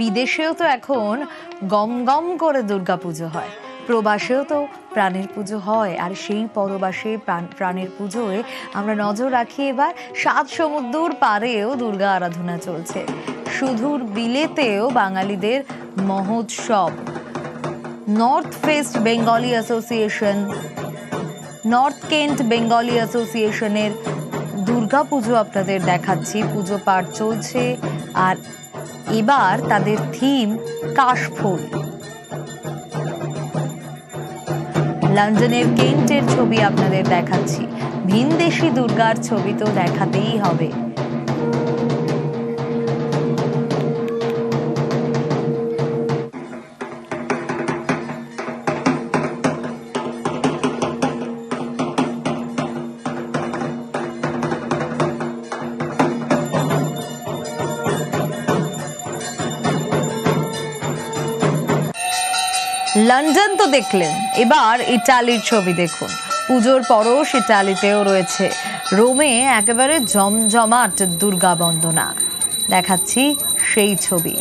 বিদেশেও তো এখন গম গম করে দুর্গাপুজো হয়। প্রবাসেও তো প্রাণের পুজো হয়, আর সেই পরবাসে প্রাণ, প্রাণের পুজোয় আমরা নজর রাখি এবার সাত সমুদ্র পারেও দুর্গা আরাধনা চলছে। সুদূর বিলেতেও বাঙালিদের মহোৎসব। North fest Bengali association, north Kent Bengali অ্যাসোসিয়েশনের দুর্গা পুজো আপনাদের দেখাচ্ছি। পুজো পাঠ চলছে, আর এবার তাদের থিম কাশফুল। লন্ডনের কেন্টের ছবি আপনাদের দেখাচ্ছি। ভিনদেশি দুর্গার ছবি তো দেখাতেই হবে। লন্ডন তো দেখলেন। এবার ইটালির ছবি দেখুন। পুজোর পরশ ইটালিতেও রয়েছে। রোমে একেবারে জমজমাট দুর্গা বন্দনা। দেখাচ্ছি সেই ছবি।